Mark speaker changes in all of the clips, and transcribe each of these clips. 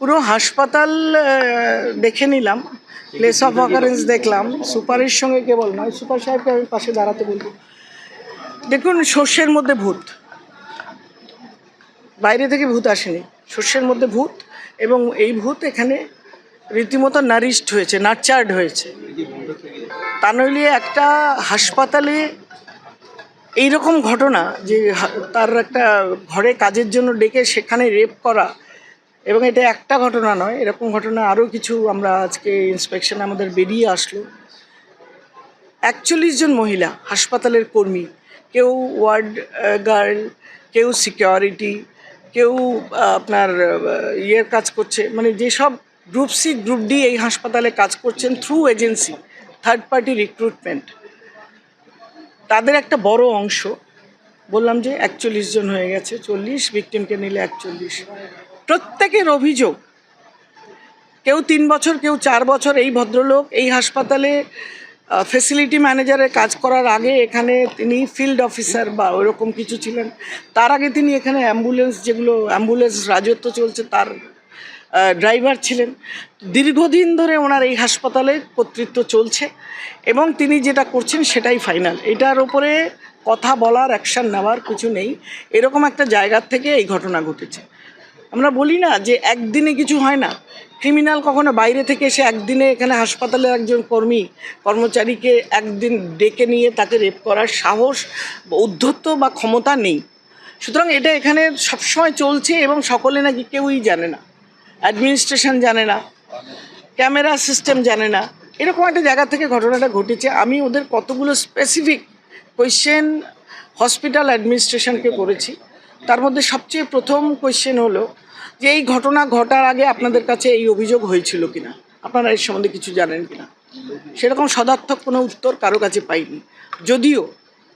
Speaker 1: পুরো হাসপাতাল দেখে নিলাম। প্লেস অফ অকারেন্স দেখলাম। সুপারের সঙ্গে কেবল নয়, সুপার সাহেবকে আমি পাশে দাঁড়াতে বলব। দেখুন, শস্যের মধ্যে ভূত। বাইরে থেকে ভূত আসেনি। শস্যের মধ্যে ভূত এবং এই ভূত এখানে রীতিমতো নারিশড হয়েছে নার্চার্ড হয়েছে। তা নইলে একটা হাসপাতালে এইরকম ঘটনা যে তার একটা ঘরে কাজের জন্য ডেকে সেখানে রেপ করা এবং এটা একটা ঘটনা নয়, এরকম ঘটনা আরও কিছু আমরা আজকে ইন্সপেকশনে আমাদের বেরিয়ে আসলো। একচল্লিশ জন মহিলা, হাসপাতালের কর্মী, কেউ ওয়ার্ড গার্ল কেউ সিকিউরিটি, কেউ আপনার ইয়ের কাজ করছে মানে যেসব গ্রুপ সি, গ্রুপ ডি এই হাসপাতালে কাজ করছেন through agency third party recruitment তাদের একটা বড় অংশ, বললাম যে একচল্লিশ জন হয়ে গেছে, চল্লিশ ভিকটিমকে নিলে একচল্লিশ। প্রত্যেকের অভিযোগ। কেউ তিন বছর, কেউ চার বছর এই ভদ্রলোক এই হাসপাতালে ফেসিলিটি ম্যানেজারের কাজ করার আগে এখানে তিনি ফিল্ড অফিসার বা ওরকম কিছু ছিলেন। তার আগে তিনি এখানে অ্যাম্বুলেন্স যেগুলো অ্যাম্বুলেন্স রাজত্ব চলছে, তার ড্রাইভার ছিলেন। দীর্ঘদিন ধরে ওনার এই হাসপাতালে কর্তৃত্ব চলছে এবং তিনি যেটা করছেন সেটাই ফাইনাল এটার ওপরে কথা বলার অ্যাকশন নেওয়ার কিছু নেই। এরকম একটা জায়গার থেকে এই ঘটনা ঘটেছে। আমরা বলি না যে একদিনে কিছু হয় না। ক্রিমিনাল কখনো বাইরে থেকে এসে একদিনে এখানে হাসপাতালের একজন কর্মী, কর্মচারীকে একদিন ডেকে নিয়ে তাকে রেপ করার সাহস উদ্ধত্ত বা ক্ষমতা নেই। সুতরাং এটা এখানে সবসময় চলছে এবং সকলে নাকি কেউই জানে না। অ্যাডমিনিস্ট্রেশন জানে না ক্যামেরা সিস্টেম জানে না। এরকম একটা জায়গা থেকে ঘটনাটা ঘটেছে। আমি ওদের কতগুলো স্পেসিফিক কোয়েশ্চেন হসপিটাল অ্যাডমিনিস্ট্রেশনকে করেছি। তার মধ্যে সবচেয়ে প্রথম কোয়েশ্চেন হলো যে এই ঘটনা ঘটার আগে আপনাদের কাছে এই অভিযোগ হয়েছিল কিনা? আপনারা এর সম্বন্ধে কিছু জানেন কিনা? সেরকম সদার্থক কোনো উত্তর কারও কাছে পাইনি। যদিও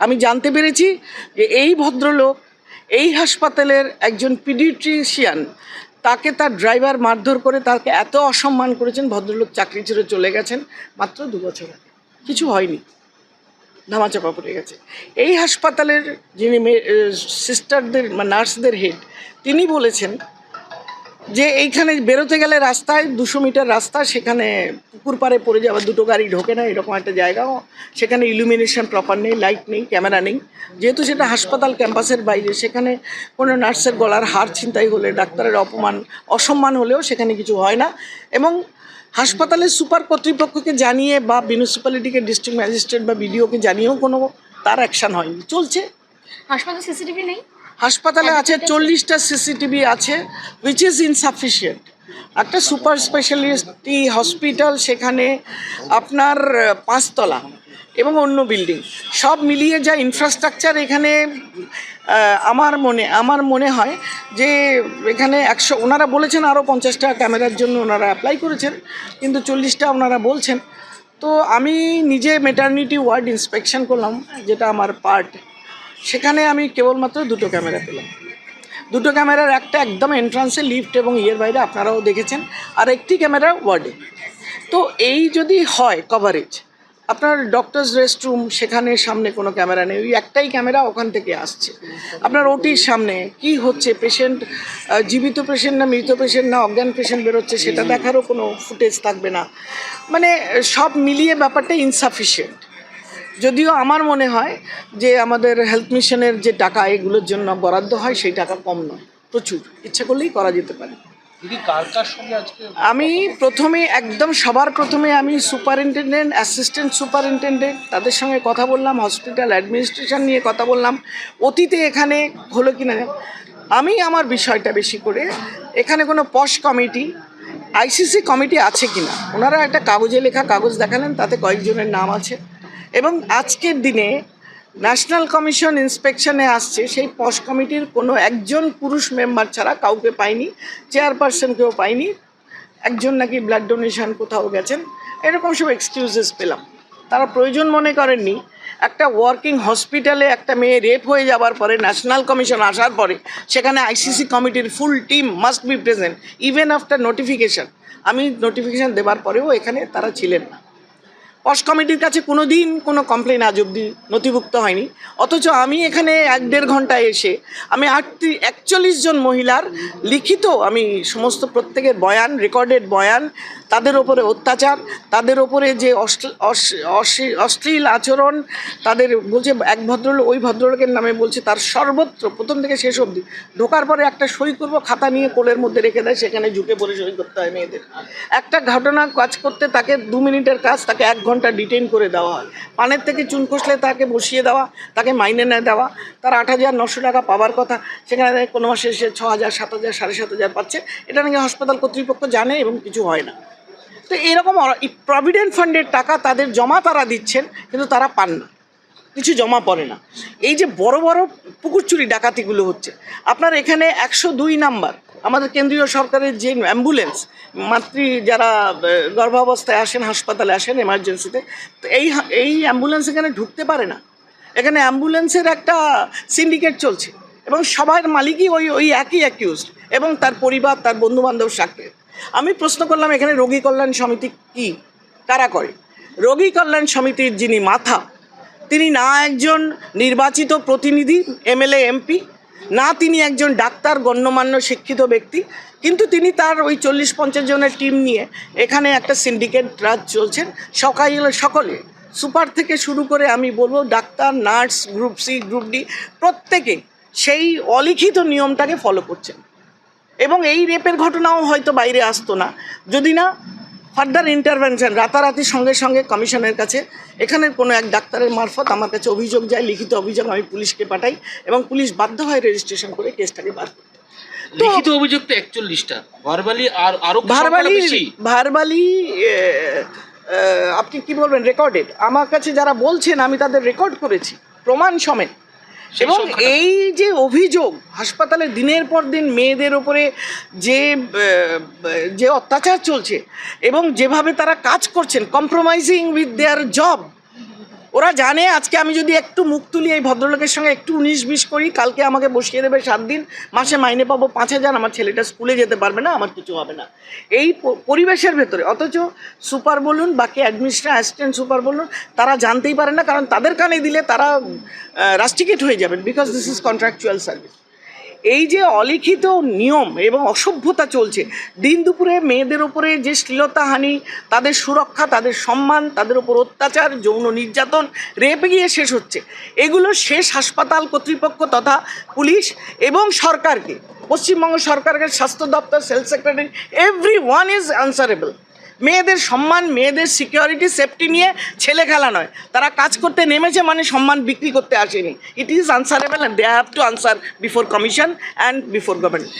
Speaker 1: আমি জানতে পেরেছি যে এই ভদ্রলোক এই হাসপাতালের একজন পিডিট্রিশিয়ান তাকে তার ড্রাইভার মারধর করে তাকে এত অসম্মান করেছেন, ভদ্রলোক চাকরি ছেড়ে চলে গেছেন মাত্র দু বছর আগে। কিছু হয়নি। ধামাচাপা পড়ে গেছে। এই হাসপাতালের যিনি সিস্টারদের নার্সদের হেড তিনি বলেছেন যে এইখানে বেরোতে গেলে রাস্তায় দুশো মিটার রাস্তা, সেখানে পুকুর পাড়ে পড়ে যাওয়া, দুটো গাড়ি ঢোকে না, এরকম একটা জায়গাও। সেখানে ইলুমিনেশন প্রপার নেই লাইট নেই ক্যামেরা নেই। যেহেতু সেটা হাসপাতাল ক্যাম্পাসের বাইরে, সেখানে কোনো নার্সের গলার হার ছিনতাই হলে, ডাক্তারের অপমান, অসম্মান হলেও সেখানে কিছু হয় না। এবং হাসপাতালের সুপার কর্তৃপক্ষকে জানিয়ে বা মিউনিসিপ্যালিটিকে ডিস্ট্রিক্ট ম্যাজিস্ট্রেট বা বিডিওকে জানিয়েও কোনো তার অ্যাকশন হয়নি। চলছে।
Speaker 2: হাসপাতালে সিসিটিভি নেই?
Speaker 1: হাসপাতালে আছে চল্লিশটা সিসিটিভি আছে উইচ ইজ ইনসাফিসিয়েন্ট একটা সুপার স্পেশালিস্টি হসপিটাল সেখানে আপনার পাঁচতলা এবং অন্য বিল্ডিং সব মিলিয়ে যা ইনফ্রাস্ট্রাকচার এখানে আমার মনে আমার মনে হয় যে এখানে একশো, ওনারা বলেছেন আরও পঞ্চাশটা ক্যামেরার জন্য ওনারা অ্যাপ্লাই করেছেন, কিন্তু চল্লিশটা ওনারা বলছেন। তো আমি নিজে মেটার্নিটি ওয়ার্ড ইন্সপেকশন করলাম, যেটা আমার পার্ট সেখানে আমি কেবলমাত্র দুটো ক্যামেরা পেলাম। দুটো ক্যামেরার একটা একদম এন্ট্রান্সে লিফট এবং ইয়ের বাইরে আপনারাও দেখেছেন, আর একটি ক্যামেরা ওয়ার্ডে তো এই যদি হয় কভারেজ আপনার ডক্টরস রেস্টরুম সেখানে সামনে কোনো ক্যামেরা নেই, ওই একটাই ক্যামেরা ওখান থেকে আসছে। আপনার ওটির সামনে, কি হচ্ছে? পেশেন্ট জীবিত পেশেন্ট না মৃত পেশেন্ট না অজ্ঞান পেশেন্ট বেরোচ্ছে সেটা দেখারও কোনো ফুটেজ থাকবে না। মানে সব মিলিয়ে ব্যাপারটা ইনসাফিসিয়েন্ট যদিও আমার মনে হয় যে আমাদের হেলথ মিশনের যে টাকা এগুলোর জন্য বরাদ্দ হয়, সেই টাকা কম নয়। প্রচুর। ইচ্ছা করলেই করা যেতে পারে। আমি প্রথমে একদম সবার প্রথমে আমি সুপারিনটেন্ডেন্ট অ্যাসিস্ট্যান্ট সুপারিনটেন্ডেন্ট তাদের সঙ্গে কথা বললাম হসপিটাল অ্যাডমিনিস্ট্রেশন নিয়ে কথা বললাম। অতীতে এখানে হলো কি না। আমি আমার বিষয়টা বেশি করে এখানে কোনো পশ কমিটি আইসিসি কমিটি আছে কি না ওনারা একটা কাগজে লেখা কাগজ দেখালেন তাতে কয়েকজনের নাম আছে। এবং আজকের দিনে ন্যাশনাল কমিশন ইন্সপেকশনে আসছে, সেই পশ কমিটির কোনো একজন পুরুষ মেম্বার ছাড়া কাউকে পাইনি, চেয়ারপারসনকেও পাইনি, একজন নাকি ব্লাড ডোনেশন কোথাও গেছেন, এরকম সব এক্সকিউজেস পেলাম। তারা প্রয়োজন মনে করেননি, একটা ওয়ার্কিং হসপিটালে একটা মেয়ে রেপ হয়ে যাওয়ার পরে, ন্যাশনাল কমিশন আসার পরে, সেখানে আইসিসি কমিটির full team must be present even after notification আমি নোটিফিকেশান দেওয়ার পরেও এখানে তারা ছিলেন না। পশ কমিটির কাছে কোনো দিন কোনো কমপ্লেন আজ অব্দি নথিভুক্ত হয়নি। অথচ আমি এখানে এক দেড় ঘন্টায় এসে আমি আটটি একচল্লিশ জন মহিলার লিখিত আমি সমস্ত প্রত্যেকের বয়ান রেকর্ডেড বয়ান, তাদের ওপরে অত্যাচার, তাদের ওপরে যে অশ্ল- অশ্লী- অশ্লীল আচরণ, তাদের বলছে এক ভদ্রলোক, ওই ভদ্রলোকের নামে বলছে তার সর্বত্র, প্রথম থেকে শেষ অবধি। ঢোকার পরে একটা সই করব, খাতা নিয়ে কোলের মধ্যে রেখে দেয়, সেখানে ঝুঁকে পড়ে সই করতে হয় মেয়েদের। একটা ঘটনা কাজ করতে তাকে দু মিনিটের কাজ, তাকে এক ঘণ্টা ডিটেইন করে দেওয়া হয়। পানের থেকে চুন খসলে তাকে বসিয়ে দেওয়া, তাকে মাইনে না দেওয়া, তার আট হাজার নশো টাকা পাওয়ার কথা, সেখানে কোনো মাসে সে ছ হাজার, সাত হাজার, সাড়ে সাত হাজার পাচ্ছে। এটা নাকি হাসপাতাল কর্তৃপক্ষ জানে এবং কিছু হয় না। তো এরকম প্রভিডেন্ট ফান্ডের টাকা তাদের জমা তারা দিচ্ছেন, কিন্তু তারা পান না। কিছু জমা পড়ে না। এই যে বড় বড় পুকুর চুরি ডাকাতিগুলো হচ্ছে, আপনার এখানে একশো দুই নাম্বার আমাদের কেন্দ্রীয় সরকারের যে অ্যাম্বুলেন্স, মাতৃ যারা গর্ভাবস্থায় আসেন, হাসপাতালে আসেন এমার্জেন্সিতে তো এই এই অ্যাম্বুলেন্স এখানে ঢুকতে পারে না। এখানে অ্যাম্বুলেন্সের একটা সিন্ডিকেট চলছে এবং সবার মালিকই ওই ওই একই অ্যাকিউজড এবং তার পরিবার, তার বন্ধুবান্ধব সাক্ষী। আমি প্রশ্ন করলাম, এখানে রোগী কল্যাণ সমিতি কি? কারা করে? রোগী কল্যাণ সমিতির যিনি মাথা, তিনি না একজন নির্বাচিত প্রতিনিধি, এমএলএ, এমপি না তিনি একজন ডাক্তার, গণ্যমান্য, শিক্ষিত ব্যক্তি, কিন্তু তিনি তার ওই চল্লিশ পঞ্চাশ জনের টিম নিয়ে এখানে একটা সিন্ডিকেট রাজ চলছেন। সকালে, সকলে, সুপার থেকে শুরু করে আমি বলব doctor, nurse, group C, group D, প্রত্যেকে সেই অলিখিত নিয়মটাকে ফলো করছেন। এবং এই রেপের ঘটনাও হয়তো বাইরে আসতো না। যদি না ফার্দার ইন্টারভেনশন রাতারাতি সঙ্গে সঙ্গে কমিশনের কাছে। এখানের কোনো এক ডাক্তারের মারফত আমার কাছে অভিযোগ যায় লিখিত অভিযোগ আমি পুলিশকে পাঠাই এবং পুলিশ বাধ্য হয় রেজিস্ট্রেশন করে কেসটাকে বার করতে।
Speaker 3: লিখিত অভিযোগ তো একচল্লিশটা। ভার্বালি আর আরও
Speaker 1: ভারবালি আপনি কি বলবেন? রেকর্ডেড আমার কাছে যারা বলছেন আমি তাদের রেকর্ড করেছি। প্রমাণ সমেত। এবং এই যে অভিযোগ হাসপাতালে দিনের পর দিন মেয়েদের ওপরে যে যে অত্যাচার চলছে এবং যেভাবে তারা কাজ করছেন কম্প্রোমাইজিং উইথ দেয়ার জব ওরা জানে আজকে আমি যদি একটু মুখ তুলি এই ভদ্রলোকের সঙ্গে একটু উনিশ বিশ করি, কালকে আমাকে বসিয়ে দেবে সাত দিন, মাসে মাইনে পাবো পাঁচ হাজার, আমার ছেলেটা স্কুলে যেতে পারবে না, আমার কিছু হবে না। এই পরিবেশের ভেতরে, অথচ সুপার বলুন, বাকি অ্যাডমিনিস্ট্রেশন অ্যাসিস্ট্যান্ট সুপার বলুন, তারা জানতেই পারে না, কারণ তাদের কানে দিলে তারা রাস্টিকেট হয়ে যাবেন because this is contractual service এই যে অলিখিত নিয়ম এবং অসভ্যতা চলছে, দিন দুপুরে মেয়েদের উপরে যে শ্লীলতাহানি, তাদের সুরক্ষা, তাদের সম্মান, তাদের ওপর অত্যাচার, যৌন নির্যাতন, রেপে গিয়ে শেষ হচ্ছে। এগুলো শেষ হাসপাতাল কর্তৃপক্ষ তথা পুলিশ এবং সরকারকে, পশ্চিমবঙ্গ সরকারের স্বাস্থ্য দপ্তর, sales secretary every one is answerable মেয়েদের সম্মান মেয়েদের সিকিউরিটি সেফটি নিয়ে ছেলে খেলা নয়। তারা কাজ করতে নেমেছে মানে সম্মান বিক্রি করতে আসেনি। It is answerable and they have to answer before commission and before government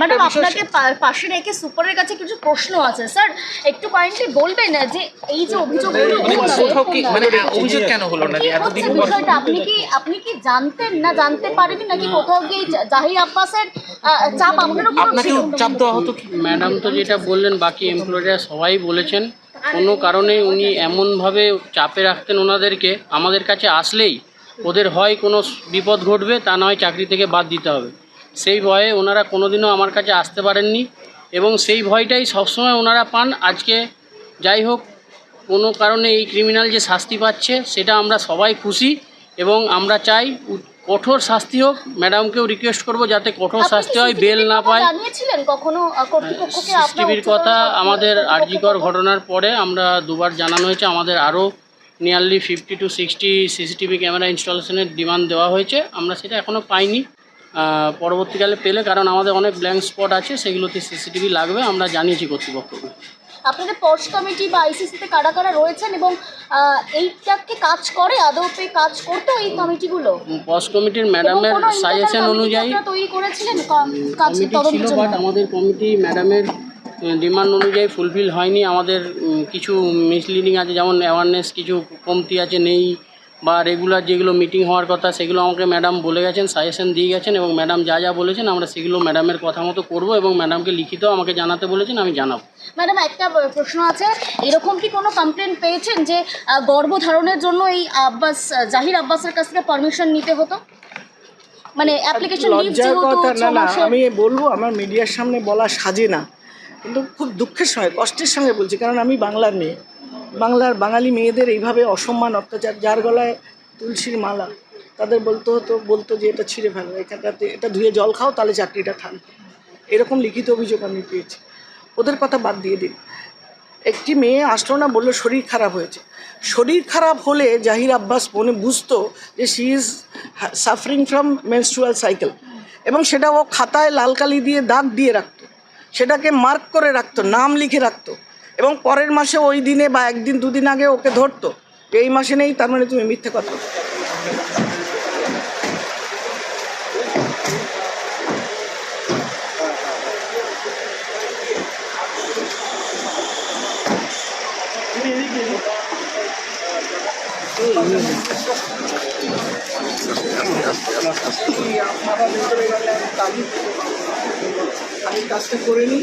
Speaker 2: madam আপনাকে পা- পাশে রেখে সুপারের কাছে কিছু প্রশ্ন আছে। স্যার একটু কাইন্ডলি বলবেন না যে এই যে অভিযোগগুলো
Speaker 3: মানে কোথাও কি মানে অভিযোগ কেন হলো না যে এতদিন
Speaker 2: বিষয়টা? আপনি কি আপনি কি জানতেন না জানতে পারেনি নাকি কোথাও গিয়ে জাহির আব্বাসের চাপ আপনার উপর
Speaker 3: চাপ দেওয়া হতো কি?
Speaker 4: ম্যাডাম তো যেটা বললেন বাকি এমপ্লয়িরা সবাই বলেছেন, কোনো কারণে উনি এমনভাবে চাপে রাখতেন ওনাদেরকে। আমাদের কাছে আসলেই ওদের হয় কোনো বিপদ ঘটবে, তা নয় চাকরি থেকে বাদ দিতে হবে। সেই ভয়ে ওনারা কোনোদিনও আমার কাছে আসতে পারেননি এবং সেই ভয়টাই সবসময় ওনারা পান। আজকে যাই হোক, কোনো কারণে এই ক্রিমিনাল যে শাস্তি পাচ্ছে, সেটা আমরা সবাই খুশি এবং আমরা চাই কঠোর শাস্তি হোক ম্যাডামকেও রিকোয়েস্ট করব যাতে কঠোর শাস্তি হয় বেল না পায়।
Speaker 2: জানিয়েছিলেন কখনো আহ, কর্তৃপক্ষকে আপনার
Speaker 4: সিসিটিভির কথা আমাদের আরজিকর ঘটনার পরে আমরা দুবার জানানো হয়েছে। আমাদের আরও nearly fifty to sixty CCTV camera ইনস্টলেশনের demand দেওয়া হয়েছে। আমরা সেটা এখনও পাইনি। পরবর্তীকালে পেলে কারণ আমাদের অনেক ব্ল্যাঙ্ক স্পট আছে সেগুলোতে সিসিটিভি লাগবে। আমরা জানিয়েছি কর্তৃপক্ষকে
Speaker 2: আপনাদের পর্স কমিটি বা আইসিসিতে কারা কারা রয়েছেন এবং এইটাকে কাজ করে আদৌতে কাজ করতো এই কমিটিগুলো?
Speaker 4: পস কমিটির ম্যাডামের সাজেশন অনুযায়ী
Speaker 2: তৈরি করেছিলেন কাজের জন্য?
Speaker 4: বাট আমাদের কমিটি ম্যাডামের ডিমান্ড অনুযায়ী ফুলফিল হয়নি। আমাদের কিছু মিসলিডিং আছে যেমন অ্যাওয়ারনেস কিছু কমতি আছে নেই। বা রেগুলার যেগুলো মিটিং হওয়ার কথা সেগুলো আমাকে ম্যাডাম বলে গেছেন সাজেশন দিয়ে গেছেন এবং ম্যাডাম যা যা বলেছেন আমরা সেগুলো ম্যাডামের কথা মতো করব এবং ম্যাডামকে লিখিত আমাকে জানাতে বলেছেন আমি জানাব।
Speaker 2: ম্যাডাম একটা প্রশ্ন আছে। এরকম কি কোনো কমপ্লেন পেয়েছেন যে গর্ভধারণের জন্য এই আব্বাস জাহির আব্বাসের কাছ থেকে পারমিশন নিতে হতো? মানে অ্যাপ্লিকেশন লিভ
Speaker 1: লজ্জার
Speaker 2: যেহেতু
Speaker 1: কথা না না আমি বলব আমার মিডিয়ার সামনে বলা সাজে না। কিন্তু খুব দুঃখের সঙ্গে কষ্টের সঙ্গে বলছি কারণ আমি বাংলার মেয়ে। বাংলার বাঙালি মেয়েদের এইভাবে অসম্মান অত্যাচার, যার গলায় তুলসীর মালা, তাদের বলতে হতো, বলতো যে এটা ছিঁড়ে ফেলো, এখানটাতে এটা ধুয়ে জল খাও, তাহলে চাকরিটা থাকবে এরকম লিখিত অভিযোগ আমি পেয়েছি। ওদের কথা বাদ দিয়ে দিন। একটি মেয়ে আসলো না, বলল শরীর খারাপ হয়েছে। শরীর খারাপ হলে জাহির আব্বাস মনে বুঝতো যে she is suffering from menstrual cycle এবং সেটা ও খাতায় লাল কালি দিয়ে দাগ দিয়ে রাখতো। সেটাকে মার্ক করে রাখতো, নাম লিখে রাখতো। এবং পরের মাসে ওই দিনে বা একদিন, দুদিন আগে ওকে ধরতো এই মাসে নেই, তার মানে তুমি মিথ্যে কথা। আমি কাজটা করে নিই